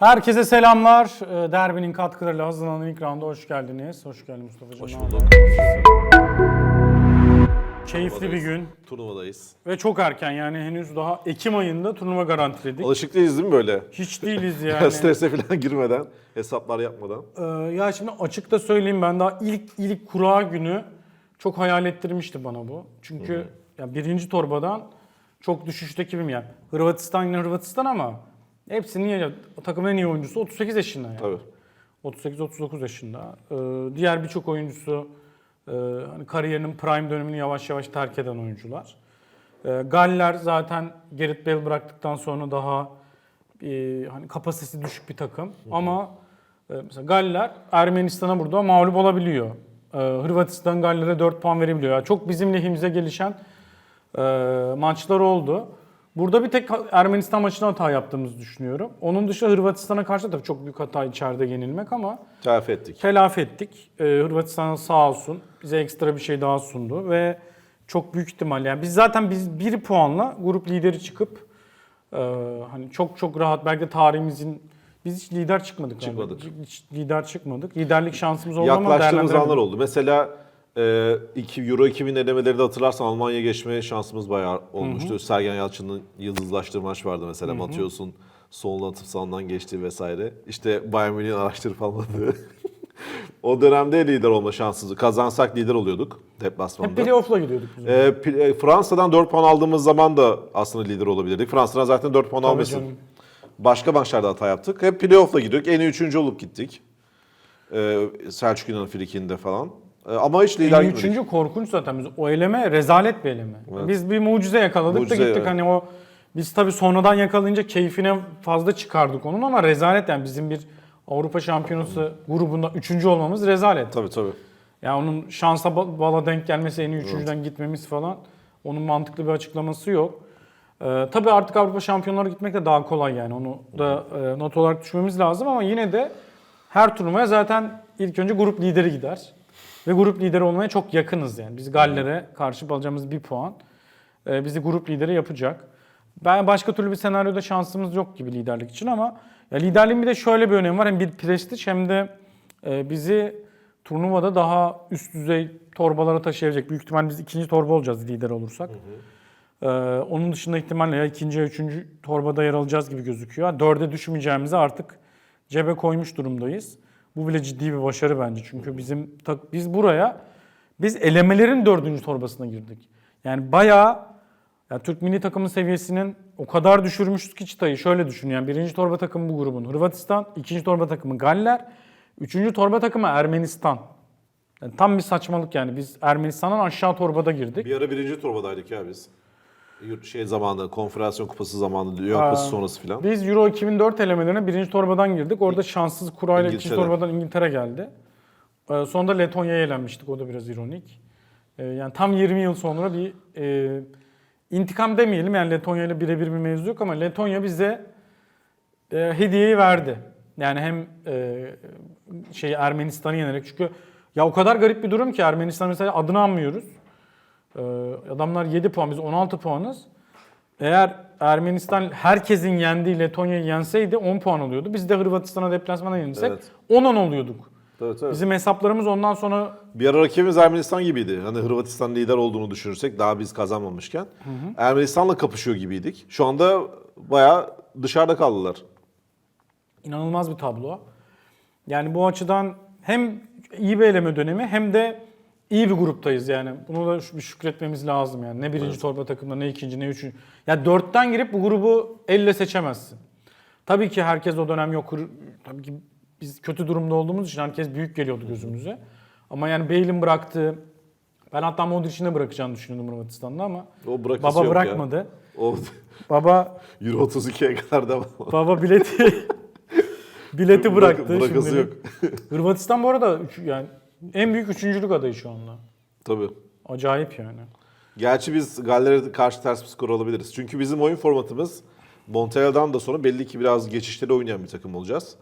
Herkese selamlar. Ee, Derbinin katkılarıyla hazırlanan ilk rounda hoş geldiniz. Hoş geldin Mustafa'cığım. Hoş bulduk. Keyifli bir gün Turnuvadayız. ve çok erken yani henüz daha Ekim ayında turnuva garantiledik. Alışık değiliz değil mi böyle? Hiç değiliz yani. Strese falan girmeden, hesaplar yapmadan. Ee, ya şimdi açıkta söyleyeyim ben daha ilk ilk kura günü çok hayal ettirmişti bana bu. Çünkü ya birinci torbadan çok düşüşteki bir yani. Hırvatistan yine Hırvatistan ama hepsinin ya, takımın en iyi oyuncusu 38 yaşında yani. Tabii. 38-39 yaşında. Ee, diğer birçok oyuncusu e, hani kariyerinin prime dönemini yavaş yavaş terk eden oyuncular. Ee, Galler zaten Gerrit Bale bıraktıktan sonra daha e, hani kapasitesi düşük bir takım. Ama e, mesela Galler Ermenistan'a burada mağlup olabiliyor. Ee, Hırvatistan Galler'e 4 puan verebiliyor. Yani çok bizim lehimize gelişen e, maçlar oldu. Burada bir tek Ermenistan maçına hata yaptığımızı düşünüyorum. Onun dışında Hırvatistan'a karşı da çok büyük hata içeride yenilmek ama Telafi ettik. telafi ettik. Ee, Hırvatistan sağ olsun bize ekstra bir şey daha sundu ve çok büyük ihtimal yani biz zaten biz bir puanla grup lideri çıkıp e, hani çok çok rahat belki de tarihimizin biz hiç lider çıkmadık. yani. Çıkmadık. Hiç lider çıkmadık. Liderlik şansımız oldu ama Yaklaştığımız anlar oldu. Mesela e, iki, Euro 2000 elemeleri de hatırlarsan Almanya geçme şansımız bayağı olmuştu. Sergen Yalçın'ın yıldızlaştığı maç vardı mesela. Matios'un soluna atıp sağından geçtiği vesaire. İşte Bayern Münih'in araştırıp almadığı. o dönemde lider olma şansımız. Kazansak lider oluyorduk Hep deplasmanda. playoff'la gidiyorduk biz. E, e, Fransa'dan 4 puan aldığımız zaman da aslında lider olabilirdik. Fransa'dan zaten 4 puan Tabii canım. Başka maçlarda hata yaptık. Hep playoff'la gidiyorduk. En iyi üçüncü olup gittik. Ee, Selçuk İnan'ın frikinde falan. Ee, ama hiç lider gitmedik. üçüncü korkunç zaten biz. O eleme rezalet bir eleme. Evet. Biz bir mucize yakaladık Mucize, da gittik evet. hani o biz tabii sonradan yakalayınca keyfine fazla çıkardık onun ama rezalet yani bizim bir Avrupa Şampiyonası grubunda üçüncü olmamız rezalet. Tabii tabii. Yani onun şansa ba- bala denk gelmesi en iyi üçüncüden gitmemiz falan onun mantıklı bir açıklaması yok. Ee, tabii artık Avrupa Şampiyonları gitmek de daha kolay yani onu da e, not olarak düşmemiz lazım ama yine de her turnuvaya zaten ilk önce grup lideri gider. Ve grup lideri olmaya çok yakınız yani. Biz Galler'e karşı alacağımız bir puan e, bizi grup lideri yapacak. Ben başka türlü bir senaryoda şansımız yok gibi liderlik için ama ya liderliğin bir de şöyle bir önemi var. Hem bir prestij hem de e, bizi turnuvada daha üst düzey torbalara taşıyacak. Büyük ihtimal biz ikinci torba olacağız lider olursak. Ee, onun dışında ihtimalle ya ikinci ya üçüncü torbada yer alacağız gibi gözüküyor. Dörde düşmeyeceğimizi artık cebe koymuş durumdayız. Bu bile ciddi bir başarı bence. Çünkü bizim biz buraya biz elemelerin dördüncü torbasına girdik. Yani bayağı ya Türk milli takımın seviyesinin o kadar düşürmüşüz ki çıtayı. Şöyle düşün yani birinci torba takımı bu grubun Hırvatistan, ikinci torba takımı Galler, üçüncü torba takımı Ermenistan. Yani tam bir saçmalık yani. Biz Ermenistan'dan aşağı torbada girdik. Bir ara birinci torbadaydık ya biz. Şey zamanında, konfederasyon kupası zamanında, Dünya Kupası sonrası filan. Biz Euro 2004 elemelerine birinci torbadan girdik. Orada şanssız kurayla ikinci İngiltere. torbadan İngiltere geldi. Ee, Sonra da Letonya'ya elenmiştik. O da biraz ironik. Ee, Yani tam 20 yıl sonra bir e, intikam demeyelim. Yani Letonya ile birebir bir mevzu yok ama Letonya bize e, hediyeyi verdi. Yani hem e, şey Ermenistan'ı yenerek çünkü ya o kadar garip bir durum ki Ermenistan mesela adını anmıyoruz. Ee, adamlar 7 puan biz 16 puanız. Eğer Ermenistan herkesin yendiği Letonya'yı yenseydi 10 puan oluyordu. Biz de Hırvatistan'a deplasmana yenilsek Evet. 10-10 oluyorduk. Tabii, tabii. Bizim hesaplarımız ondan sonra Bir ara rakibimiz Ermenistan gibiydi. Hani Hırvatistan lider olduğunu düşünürsek daha biz kazanmamışken. Ermenistan'la kapışıyor gibiydik. Şu anda bayağı dışarıda kaldılar. inanılmaz bir tablo. Yani bu açıdan hem iyi bir eleme dönemi hem de iyi bir gruptayız yani. Bunu da bir şükretmemiz lazım yani. Ne birinci torba takımda ne ikinci ne üçüncü. Ya dörtten girip bu grubu elle seçemezsin. Tabii ki herkes o dönem yok. Tabii ki biz kötü durumda olduğumuz için herkes büyük geliyordu gözümüze. Ama yani Bale'in bıraktığı ben hatta Modric'in de bırakacağını düşünüyordum Hırvatistan'da ama O baba yok ya. bırakmadı. O Baba Euro 32'ye kadar devam. baba bileti bileti bıraktı. Bırak- bırakası Şimdi- yok. Hırvatistan bu arada yani en büyük üçüncülük adayı şu anda. Tabii. Acayip yani. Gerçi biz Galler'e karşı ters bir skor alabiliriz. Çünkü bizim oyun formatımız Montreal'dan da sonra belli ki biraz geçişleri oynayan bir takım olacağız.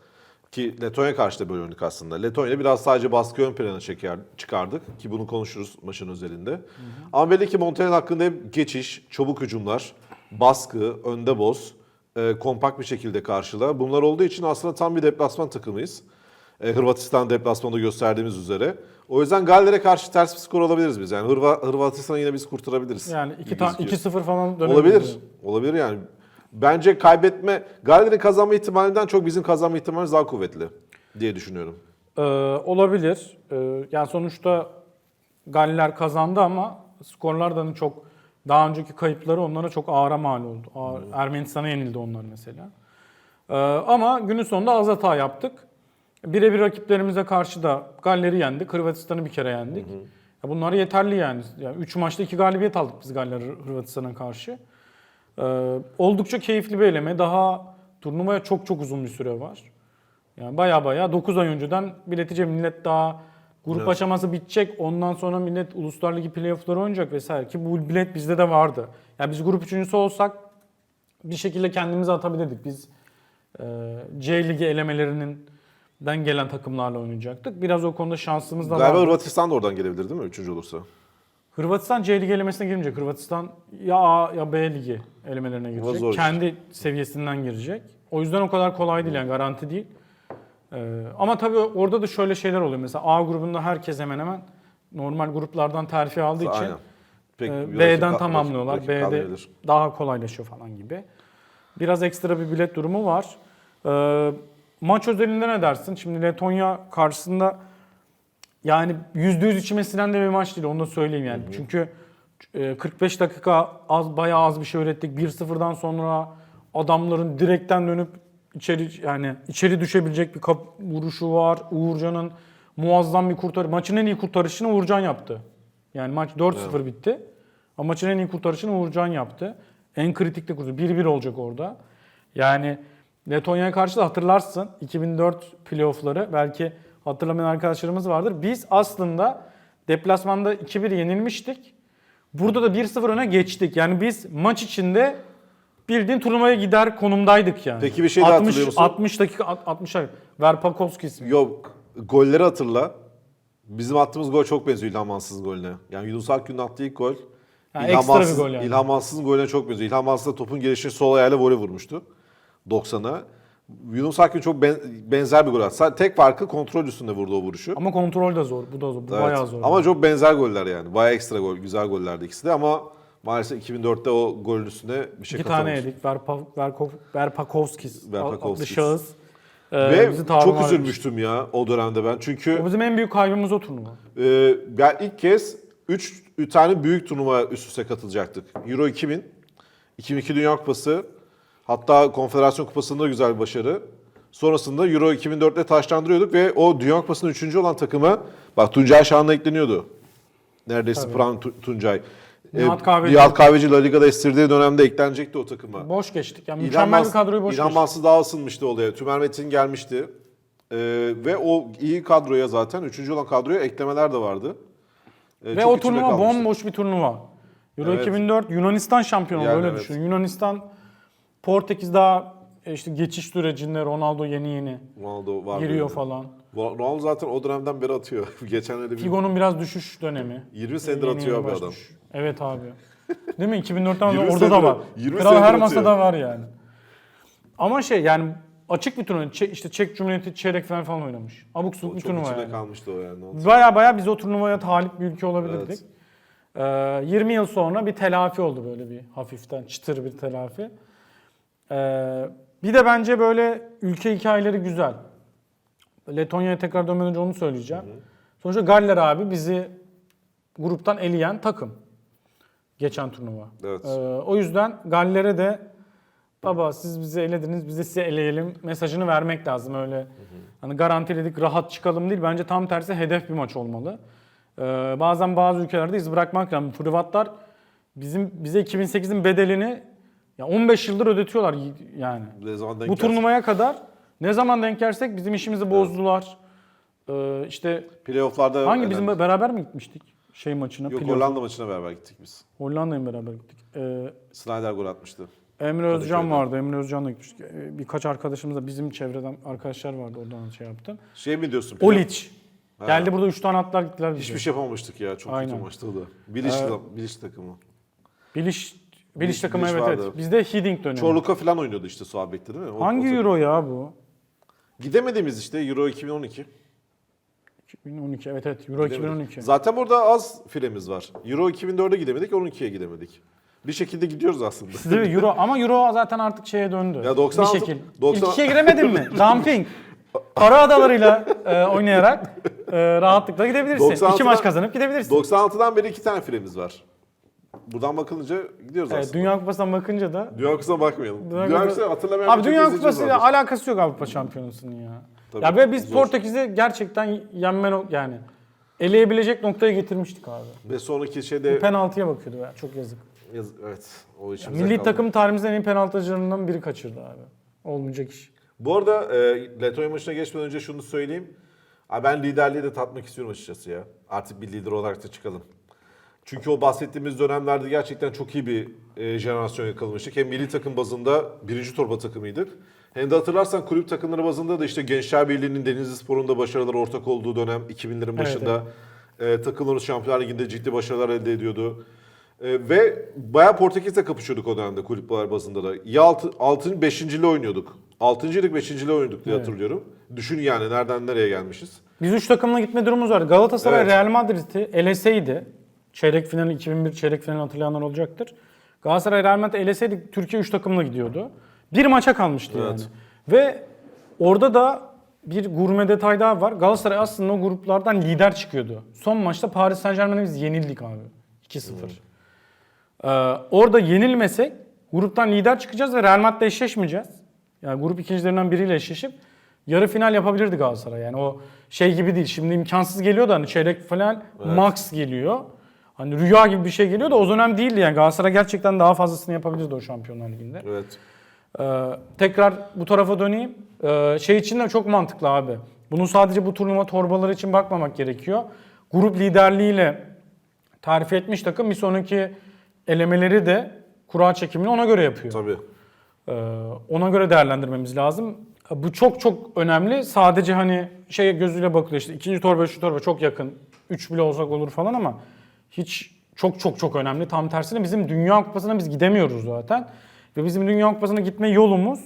Ki Letonya karşı da böyle oynadık aslında. Letonya biraz sadece baskı ön plana çeker, çıkardık. Ki bunu konuşuruz maçın özelinde. Ama belli ki Montreal hakkında hep geçiş, çabuk hücumlar, baskı, önde boz, e, kompakt bir şekilde karşıla. Bunlar olduğu için aslında tam bir deplasman takımıyız. E, Hırvatistan deplasmanında gösterdiğimiz üzere. O yüzden Galler'e karşı ters bir skor alabiliriz biz. Yani Hırva, Hırvatistan'ı yine biz kurtarabiliriz. Yani iki gibi ta- gözüküyor. 2-0 falan dönebilir. Olabilir. Olabilir yani. Bence kaybetme, Galler'in kazanma ihtimalinden çok bizim kazanma ihtimalimiz daha kuvvetli diye düşünüyorum. Ee, olabilir. Ee, yani sonuçta Galler kazandı ama skorlar da hani çok daha önceki kayıpları onlara çok ağıra mal oldu. Ağır- Ermenistan'a yenildi onlar mesela. Ee, ama günün sonunda az hata yaptık. Birebir rakiplerimize karşı da Galler'i yendik. Hırvatistan'ı bir kere yendik. Ya bunlar yeterli yani. yani. Üç maçta iki galibiyet aldık biz Galler Hırvatistan'a karşı. Ee, oldukça keyifli bir eleme. Daha turnuvaya çok çok uzun bir süre var. Yani baya baya 9 ay önceden biletice millet daha grup Evet. aşaması bitecek. Ondan sonra millet Uluslar Ligi playoff'ları oynayacak vesaire ki bu bilet bizde de vardı. Yani biz grup üçüncüsü olsak bir şekilde kendimizi atabilirdik. Biz e, C Ligi elemelerinin den gelen takımlarla oynayacaktık. Biraz o konuda şansımız da Galiba vardı. Hırvatistan da oradan gelebilir değil mi? Üçüncü olursa. Hırvatistan C Ligi elemesine girmeyecek. Hırvatistan ya A ya B Ligi elemelerine girecek. Kendi seviyesinden girecek. O yüzden o kadar kolay değil yani garanti değil. Ee, ama tabii orada da şöyle şeyler oluyor. Mesela A grubunda herkes hemen hemen normal gruplardan terfi aldığı için Aynen. Pek e, B'den tamamlıyorlar. B'de kalmayabilir. daha kolaylaşıyor falan gibi. Biraz ekstra bir bilet durumu var. Ee, maç özelinde ne dersin? Şimdi Letonya karşısında yani %100 içime sinen de bir maç değil onu da söyleyeyim yani. Çünkü e, 45 dakika az bayağı az bir şey ürettik. 1-0'dan sonra adamların direkten dönüp içeri yani içeri düşebilecek bir kap vuruşu var. Uğurcan'ın muazzam bir kurtarış. Maçın en iyi kurtarışını Uğurcan yaptı. Yani maç 4-0 bitti. Ama maçın en iyi kurtarışını Uğurcan yaptı. En kritik de kurtarış. 1-1 olacak orada. Yani Letonya'ya karşı da hatırlarsın 2004 playoff'ları belki hatırlamayan arkadaşlarımız vardır. Biz aslında deplasmanda 2-1 yenilmiştik. Burada da 1-0 öne geçtik. Yani biz maç içinde bildiğin turnuvaya gider konumdaydık yani. Peki bir şey daha 60, hatırlıyor musun? 60 dakika 60 dakika. Verpakovski ismi. Yok. Golleri hatırla. Bizim attığımız gol çok benziyor İlhan Mansız'ın golüne. Yani Yunus Akgün'ün attığı ilk gol. Ha, İlhan ekstra bir Mansız- gol yani. İlhan Mansız'ın golüne çok benziyor. İlhan Mansız da topun gelişini sol ayağıyla voley vurmuştu. 90'a. Yunus Akgün çok ben- benzer bir gol attı. Tek farkı kontrol üstünde vurdu o vuruşu. Ama kontrol de zor. Bu da zor. Bu Evet. bayağı zor. Ama çok benzer goller yani. Bayağı ekstra gol, güzel gollerdi ikisi de ama maalesef 2004'te o golün üstüne bir şey İki tane yedik. Verpa, Verkov, Verpakovskis adlı Verpakovskis. şahıs. e, Ve çok üzülmüştüm ya o dönemde ben. Çünkü O bizim en büyük kaybımız o turnuva. Ee, ben ilk kez 3 tane büyük turnuva üst üste katılacaktık. Euro 2000, 2002 Dünya Kupası, hatta Konfederasyon Kupası'nda güzel bir başarı. Sonrasında Euro 2004'te taşlandırıyorduk ve o Dünya Kupası'nın 3. olan takıma bak Tuncay Şahan'la ekleniyordu. Neredeyse Tabii. Pran Tu- Tuncay. Nihat Kahveci. Nihat Kahveci La Liga'da estirdiği dönemde eklenecekti o takıma. Boş geçtik. Yani İlhan mükemmel bir Mans- kadroyu boş İlhan geçtik. Daha ısınmıştı olaya. Tümer Metin gelmişti. Ee, ve o iyi kadroya zaten, üçüncü olan kadroya eklemeler de vardı. Ee, Ve o turnuva kalmıştı. bomboş bir turnuva. Euro Evet. 2004 Yunanistan şampiyonu Yani öyle evet. düşün. Yunanistan Portekiz daha e, işte geçiş sürecinde Ronaldo yeni yeni Ronaldo var. giriyor falan. Ronaldo zaten o dönemden beri atıyor. Geçenlerde bir Figo'nun biraz düşüş dönemi. 20 senedir Yeni atıyor yeni abi adam. Evet abi. Değil mi? 2004'ten 20 orada senedir- da var. 20 Kral her senedir masada atıyor. var yani. Ama şey yani açık bir turnuva. Çe- işte Çek Cumhuriyeti çeyrek final falan oynamış. Abuk subuk bir Çok turnuva içinde yani. kalmıştı o yani. Baya baya biz o turnuvaya talip bir ülke olabilirdik. Evet. Ee, 20 yıl sonra bir telafi oldu böyle bir hafiften çıtır bir telafi. Ee, bir de bence böyle ülke hikayeleri güzel. Letonya'ya tekrar dönmeden önce onu söyleyeceğim. Sonuçta Galler abi bizi gruptan eleyen takım. Geçen turnuva. Evet. Ee, o yüzden Galler'e de baba siz bizi elediniz biz de sizi eleyelim mesajını vermek lazım öyle. Hani garantiledik rahat çıkalım değil. Bence tam tersi hedef bir maç olmalı. Ee, bazen bazı ülkelerde iz bırakmak lazım. Hırvatlar bizim bize 2008'in bedelini ya 15 yıldır ödetiyorlar yani. Ne zaman denk Bu gelsin. turnuvaya kadar ne zaman denk gelsek bizim işimizi bozdular. Ee, işte Playoff'larda hangi bizim beraber mi gitmiştik şey maçına? Yok playoff? Hollanda maçına beraber gittik biz. Hollanda'ya mı beraber gittik. Ee, Snyder gol atmıştı. Emre Özcan Kadıköy'de. vardı. Emre Özcan'la gitmiştik. Ee, Birkaç arkadaşımız da bizim çevreden arkadaşlar vardı oradan şey yaptım. Şey mi diyorsun? Olic. Ha. Geldi burada 3 tane atlar gittiler bize. Hiçbir şey yapamamıştık ya. Çok Aynen. kötü maçtı o da. Biliş, Ee, biliş takımı. Biliş Bilic takımı Bilic evet vardı. evet. Bizde Hiddink dönemi. Çorluka falan oynuyordu işte sol bekte değil mi? O- Hangi o takım. Euro ya bu? Gidemediğimiz işte Euro 2012. 2012 evet evet Euro Gidemedik. 2012. Zaten burada az firemiz var. Euro 2004'e gidemedik, 12'ye gidemedik. Bir şekilde gidiyoruz aslında. Sizde de Euro ama Euro zaten artık şeye döndü. Ya 96 bir şekil. 90 İlk ikiye giremedin mi? Dumping. Para adalarıyla e, oynayarak e, rahatlıkla gidebilirsin. İki 96'dan maç kazanıp gidebilirsin. 96'dan beri iki tane firemiz var. Buradan bakılınca gidiyoruz Evet, aslında. Dünya Kupası'na bakınca da Dünya Kupası'na bakmayalım. Dünya Dünya, Kupası- Kupası'nı hatırlamayan Abi birçok Dünya izleyicimiz Kupası ile vardır. alakası yok Avrupa Şampiyonası'nın ya. Tabii, ya ve biz zor. Portekiz'i gerçekten yenme no- yani eleyebilecek noktaya getirmiştik abi. Ve sonraki şeyde Penaltıya bakıyordu ya çok yazık. Yaz- evet o işimize milli kaldı. takım tarihimizin en iyi penaltıcılarından biri kaçırdı abi. Olmayacak iş. Bu arada e, Letonya maçına geçmeden önce şunu söyleyeyim. Abi ben liderliği de tatmak istiyorum açıkçası ya. Artık bir lider olarak da çıkalım. Çünkü o bahsettiğimiz dönemlerde gerçekten çok iyi bir e, jenerasyon yakalamıştık. Hem milli takım bazında birinci torba takımıydık. Hem de hatırlarsan kulüp takımları bazında da işte Gençler Birliği'nin Denizli Spor'un başarıları ortak olduğu dönem 2000'lerin Evet, başında e, takımlarımız Şampiyonlar Ligi'nde ciddi başarılar elde ediyordu. E, ve bayağı Portekiz'le kapışıyorduk o dönemde kulüpler bazında da. Ya 6. 6. 5. oynuyorduk. 6.lık 5. oynuyorduk diye Evet. hatırlıyorum. Düşün yani nereden nereye gelmişiz. Biz üç takımla gitme durumumuz var. Galatasaray Evet. Real Madrid'i eleseydi, çeyrek finali 2001 çeyrek finali hatırlayanlar olacaktır. Galatasaray Real Madrid eleseydi Türkiye 3 takımla gidiyordu. Bir maça kalmıştı Evet. yani. Ve orada da bir gurme detay daha var. Galatasaray aslında o gruplardan lider çıkıyordu. Son maçta Paris Saint Germain'e biz yenildik abi. 2-0. Ee, orada yenilmesek gruptan lider çıkacağız ve Real Madrid'le eşleşmeyeceğiz. Yani grup ikincilerinden biriyle eşleşip yarı final yapabilirdi Galatasaray. Yani o şey gibi değil. Şimdi imkansız geliyor da hani çeyrek final max geliyor. Hani rüya gibi bir şey geliyor da o dönem değildi yani. Galatasaray gerçekten daha fazlasını yapabilirdi o Şampiyonlar Ligi'nde. Evet. Ee, tekrar bu tarafa döneyim. Ee, şey için de çok mantıklı abi. Bunu sadece bu turnuva torbaları için bakmamak gerekiyor. Grup liderliğiyle tarif etmiş takım bir sonraki elemeleri de kura çekimini ona göre yapıyor. Tabii. Ee, ona göre değerlendirmemiz lazım. Bu çok çok önemli. Sadece hani şey gözüyle bakılıyor işte ikinci torba, şu torba çok yakın. Üç bile olsak olur falan ama hiç çok çok çok önemli. Tam tersine bizim Dünya Kupası'na biz gidemiyoruz zaten. Ve bizim Dünya Kupası'na gitme yolumuz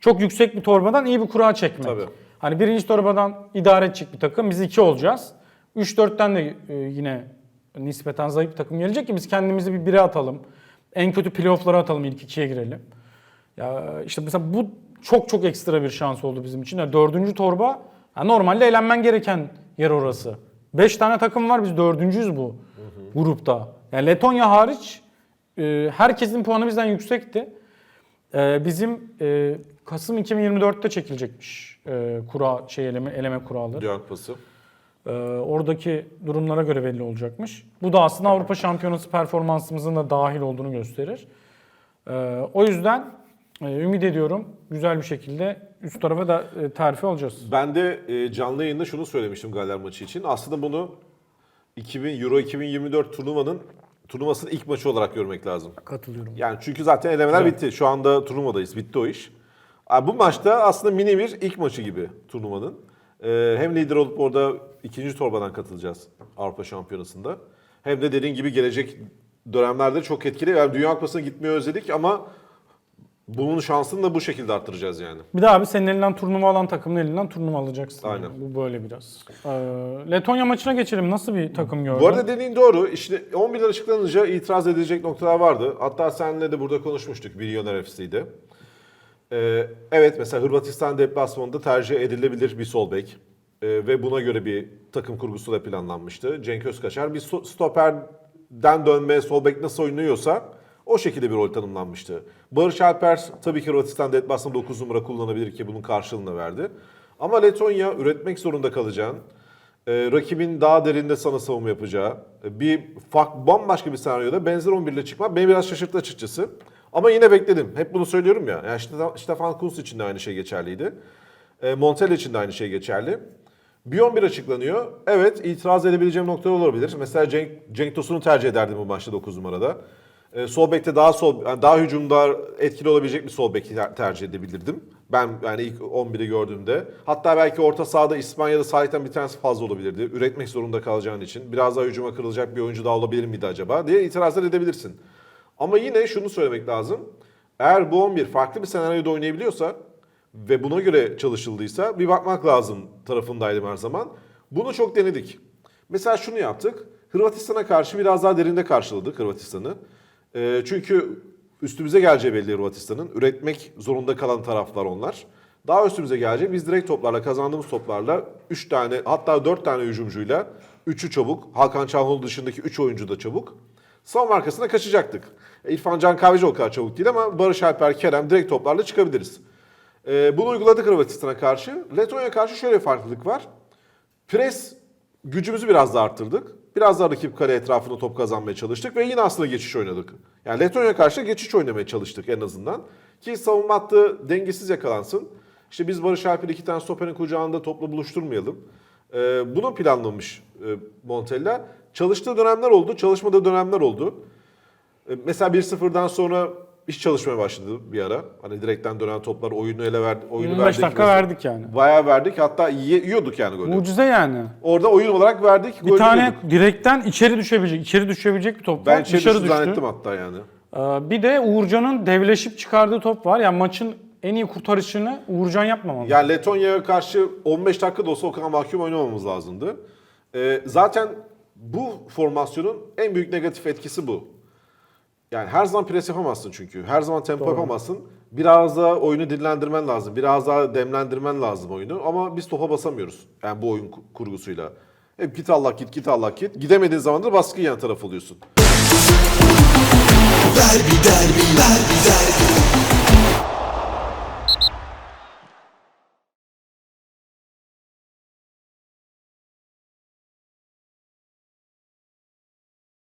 çok yüksek bir torbadan iyi bir kura çekmek. Tabii. Hani birinci torbadan idare edecek bir takım. Biz iki olacağız. 3-4'ten de e, yine nispeten zayıf bir takım gelecek ki biz kendimizi bir bire atalım. En kötü playoff'lara atalım ilk ikiye girelim. Ya işte mesela bu çok çok ekstra bir şans oldu bizim için. Yani dördüncü torba ya normalde elenmen gereken yer orası. Beş tane takım var biz dördüncüyüz bu grupta. Yani Letonya hariç e, herkesin puanı bizden yüksekti. E, bizim e, Kasım 2024'te çekilecekmiş e, kura şey eleme, eleme kuralları. Dünya Kupası. Ee, oradaki durumlara göre belli olacakmış. Bu da aslında Avrupa Şampiyonası performansımızın da dahil olduğunu gösterir. Ee, o yüzden e, ümit ediyorum güzel bir şekilde üst tarafa da e, terfi alacağız. Ben de e, canlı yayında şunu söylemiştim Galler maçı için. Aslında bunu 2000 Euro 2024 turnuvanın turnuvasının ilk maçı olarak görmek lazım. Katılıyorum. Yani çünkü zaten elemeler Güzel. bitti. Şu anda turnuvadayız. Bitti o iş. Bu maçta aslında mini bir ilk maçı gibi turnuvanın. Ee, hem lider olup orada ikinci torbadan katılacağız Avrupa Şampiyonası'nda. Hem de dediğin gibi gelecek dönemlerde çok etkili. Yani Dünya Kupası'na gitmeyi özledik ama bunun şansını da bu şekilde arttıracağız yani. Bir de abi senin elinden turnuva alan takımın elinden turnuva alacaksın. Aynen. Yani. Bu böyle biraz. Ee, Letonya maçına geçelim. Nasıl bir takım gördün? Bu arada dediğin doğru. İşte 11'ler açıklanınca itiraz edilecek noktalar vardı. Hatta seninle de burada konuşmuştuk Milyoner FC'de. Ee, evet mesela Hırvatistan deplasmanında tercih edilebilir bir sol bek. Ee, ve buna göre bir takım kurgusu da planlanmıştı. Cenk Özkaçar bir so- stoperden dönme sol bek nasıl oynuyorsa o şekilde bir rol tanımlanmıştı. Barış Alper tabii ki Hırvatistan deplasmanında 9 numara kullanabilir ki bunun karşılığını verdi. Ama Letonya üretmek zorunda kalacağın, e, rakibin daha derinde sana savunma yapacağı e, bir fark, bambaşka bir senaryoda benzer 11 ile çıkmak beni biraz şaşırttı açıkçası. Ama yine bekledim. Hep bunu söylüyorum ya. Yani Stefan- Kuntz için de aynı şey geçerliydi. E, Montella için de aynı şey geçerli. Bir 11 açıklanıyor. Evet itiraz edebileceğim noktalar olabilir. Mesela Cenk, Cenk Tosun'u tercih ederdim bu maçta 9 numarada. E, sol bekte daha sol daha hücumda etkili olabilecek bir sol bek ter- tercih edebilirdim. Ben yani ilk 11'i gördüğümde. Hatta belki orta sahada İspanya'da sahiden bir tanesi fazla olabilirdi. Üretmek zorunda kalacağın için. Biraz daha hücuma kırılacak bir oyuncu daha olabilir miydi acaba diye itirazlar edebilirsin. Ama yine şunu söylemek lazım. Eğer bu 11 farklı bir senaryoda oynayabiliyorsa ve buna göre çalışıldıysa bir bakmak lazım tarafındaydım her zaman. Bunu çok denedik. Mesela şunu yaptık. Hırvatistan'a karşı biraz daha derinde karşıladık Hırvatistan'ı. Ee, çünkü üstümüze geleceği belli Hırvatistan'ın. Üretmek zorunda kalan taraflar onlar. Daha üstümüze gelecek. Biz direkt toplarla kazandığımız toplarla 3 tane hatta 4 tane hücumcuyla 3'ü çabuk. Hakan Çalhanoğlu dışındaki 3 oyuncu da çabuk. Savunma arkasına kaçacaktık. E, İrfan Can Kahveci o kadar çabuk değil ama Barış Alper, Kerem direkt toplarla çıkabiliriz. Ee, bunu uyguladık Hırvatistan'a karşı. Letonya'ya karşı şöyle bir farklılık var. Pres gücümüzü biraz da arttırdık. Biraz daha rakip kale etrafında top kazanmaya çalıştık ve yine aslında geçiş oynadık. Yani Letonya'ya karşı geçiş oynamaya çalıştık en azından. Ki savunma hattı dengesiz yakalansın. İşte biz Barış Alper'i iki tane stoperin kucağında topla buluşturmayalım. Ee, bunu planlamış e, Montella. Çalıştığı dönemler oldu, çalışmadığı dönemler oldu. E, Mesela 1-0'dan sonra iş çalışmaya başladı bir ara. Hani direkten dönen toplar oyunu ele verdi. Oyunu 25 verdik dakika mesela. verdik yani. Bayağı verdik. Hatta yiyorduk yani golü. Mucize yani. Orada oyun olarak verdik. Bir tane yiyorduk. direkten içeri düşebilecek, içeri düşebilecek bir top ben var. içeri Dışarı düştü zannettim hatta yani. Ee, Bir de Uğurcan'ın devleşip çıkardığı top var. Yani maçın en iyi kurtarışını Uğurcan yapmamalı. Yani Letonya'ya karşı 15 dakika da olsa o kadar mahkum oynamamız lazımdı. Ee, zaten bu formasyonun en büyük negatif etkisi bu. Yani her zaman pres yapamazsın çünkü. Her zaman tempo yapamazsın. Biraz daha oyunu dinlendirmen lazım. Biraz daha demlendirmen lazım oyunu. Ama biz topa basamıyoruz. Yani bu oyun ku- kurgusuyla. Hep git Allah git, git Allah git. Gidemediğin zaman da baskı yan taraf oluyorsun. Derbi derbi derbi derbi